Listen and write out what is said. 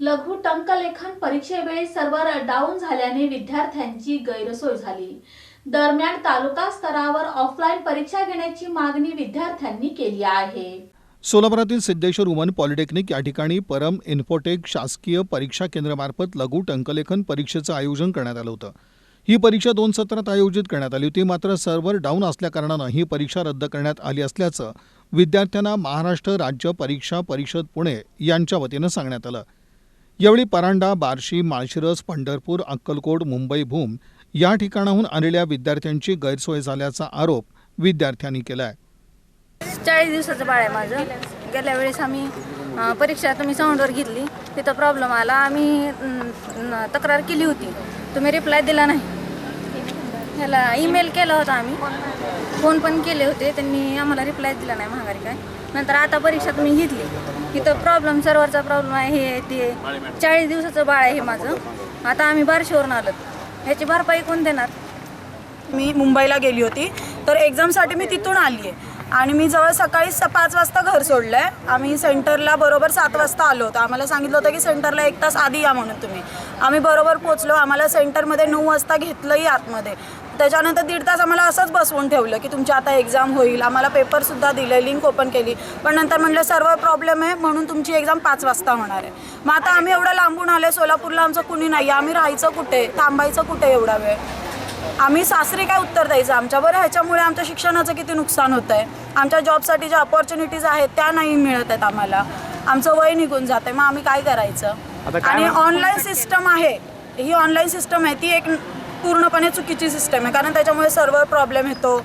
लघु टंकलेखन परीक्षेवेळी server down झाल्याने विद्यार्थ्यांची गैरसोय झाली. दरम्यान तालुका स्तरावर ऑफलाईन परीक्षा घेण्याची मागणी विद्यार्थ्यांनी केली आहे. सोलापुरातील सिद्धेश्वर वुमन पॉलिटेक्निक या ठिकाणी परम इन्फोटेक शासकीय परीक्षा केंद्रामार्फत लघु टंकलेखन परीक्षेचं आयोजन करण्यात आलं होतं. ही परीक्षा दोन सत्रात आयोजित करण्यात आली होती मात्र सर्व्हर डाऊन असल्याकारणानं ही परीक्षा रद्द करण्यात आली असल्याचं विद्यार्थ्यांना महाराष्ट्र राज्य परीक्षा परिषद पुणे यांच्या वतीनं सांगण्यात आलं. यावेळी परांडा बार्शी माळशिरस पंढरपूर अक्कलकोट मुंबई भूम या ठिकाणाहून आलेल्या विद्यार्थ्यांची गैरसोय झाल्याचा आरोप विद्यार्थ्यांनी केला आहे चाळीस दिवसाचं बाळ आहे माझं. गेल्या वेळेस आम्ही परीक्षा तुम्ही साऊंडवर घेतली तिथं प्रॉब्लेम आला. आम्ही तक्रार केली होती. तुम्ही रिप्लाय दिला नाही. ह्याला ईमेल केला होता आम्ही. फोन पण केले होते. त्यांनी आम्हाला रिप्लाय दिला नाही महागारी काय. नंतर आता परीक्षा तुम्ही घेतली. इथं प्रॉब्लेम सर्वरचा प्रॉब्लेम आहे हे ते चाळीस दिवसाचं बाळ आहे हे माझं. आता आम्ही बारशेवरून आलो ह्याची भरपाई कोण देणार? मी मुंबईला गेली होती. तर एक्झामसाठी मी तिथून आली आहे आणि मी जवळ सकाळी स पाच वाजता घर सोडलं आहे आम्ही सेंटरला बरोबर सात वाजता आलो होतो. आम्हाला सांगितलं होतं की सेंटरला एक तास आधी या म्हणून तुम्ही. आम्ही बरोबर पोचलो आम्हाला सेंटरमध्ये नऊ वाजता घेतलंही आतमध्ये. त्याच्यानंतर दीड तास आम्हाला असंच बसवून ठेवलं की तुमची आता एक्झाम होईल. आम्हाला पेपरसुद्धा दिले लिंक ओपन केली. पण नंतर म्हणलं सर्व प्रॉब्लेम आहे म्हणून तुमची एक्झाम पाच वाजता होणार आहे. मग आता आम्ही एवढं लांबून आले सोलापूरला आमचं कुणी नाही आम्ही राहायचं कुठे? थांबायचं कुठे एवढा वेळ? आम्ही सासरी काय उत्तर द्यायचं? आमच्या बरं ह्याच्यामुळे आमच्या शिक्षणाचं किती नुकसान होतं आहे आमच्या जॉबसाठी ज्या ऑपॉर्च्युनिटीज आहेत त्या नाही मिळत आहेत आम्हाला. आमचं वय निघून जातं आहे मग आम्ही काय करायचं? आणि ऑनलाईन सिस्टम आहे. ही ऑनलाईन सिस्टम आहे. ती एक पूर्णपणे चुकीची सिस्टम आहे. कारण त्याच्यामुळे सर्व्हर प्रॉब्लेम येतो.